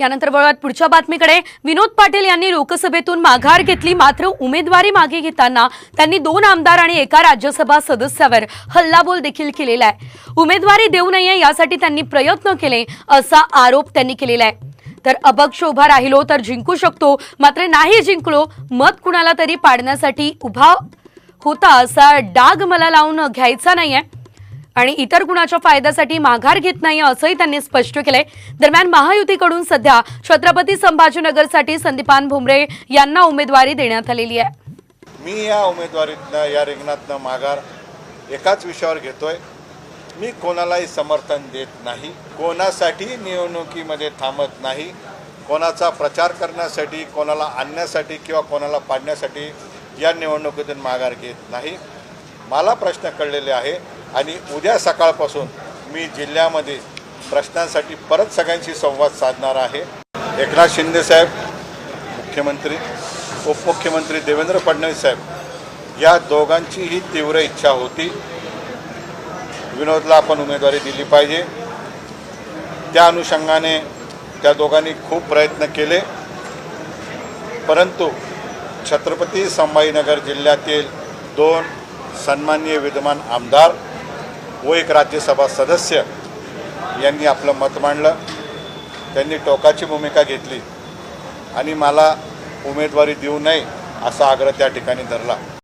यानंतर वळूयात पुढच्या बातमीकडे. विनोद पाटील यांनी लोकसभेतून माघार घेतली. मात्र उमेदवारी मागे घेताना त्यांनी दोन आमदार आणि एका राज्यसभा सदस्यावर हल्लाबोल देखील केलेला आहे. उमेदवारी देऊ नये यासाठी त्यांनी प्रयत्न केले असा आरोप त्यांनी केलेला आहे. तर अपक्ष उभा राहिलो तर जिंकू शकतो. मात्र नाही जिंकलो मत कुणाला तरी पाडण्यासाठी उभा होता असा डाग मला लावून घ्यायचा नाहीये. आणि इतर कुणाच्या फायद्यासाठी माघार घेत नाही असंही त्यांनी स्पष्ट केलंय. दरम्यान महायुतीकडून सध्या छत्रपती संभाजीनगरसाठी संदीपान भुमरे यांना उमेदवारी देण्यात आलेली आहे. मी या उमेदवारीतनं या रिंगणातनं माघार एकाच विषयावर घेतोय. मी कोणालाही समर्थन देत नाही. कोणासाठी निवडणुकीमध्ये थांबत नाही. कोणाचा प्रचार करण्यासाठी कोणाला आणण्यासाठी किंवा कोणाला पाडण्यासाठी या निवडणुकीतून माघार घेत नाही. मला प्रश्न कळलेले आहे आणि उद्या सकाळपासून मी जिल्ह्यामध्ये प्रश्नांसाठी परत सगळ्यांशी संवाद साधणार आहे. एकनाथ शिंदे साहेब मुख्यमंत्री उपमुख्यमंत्री देवेंद्र फडणवीस साहेब या दोघांचीही तीव्र इच्छा होती. विनोदला आपण उमेदवारी दिली पाहिजे. त्या अनुषंगाने त्या दोघांनी खूप प्रयत्न केले. परंतु छत्रपती संभाजीनगर जिल्ह्यातील दोन सन्माननीय विद्यमान आमदार व एक राज्यसभा सदस्य यांनी आपलं मत मांडलं. त्यांनी टोकाची भूमिका घेतली. आणि मला उमेदवारी देऊ नये असा आग्रह त्या ठिकाणी धरला.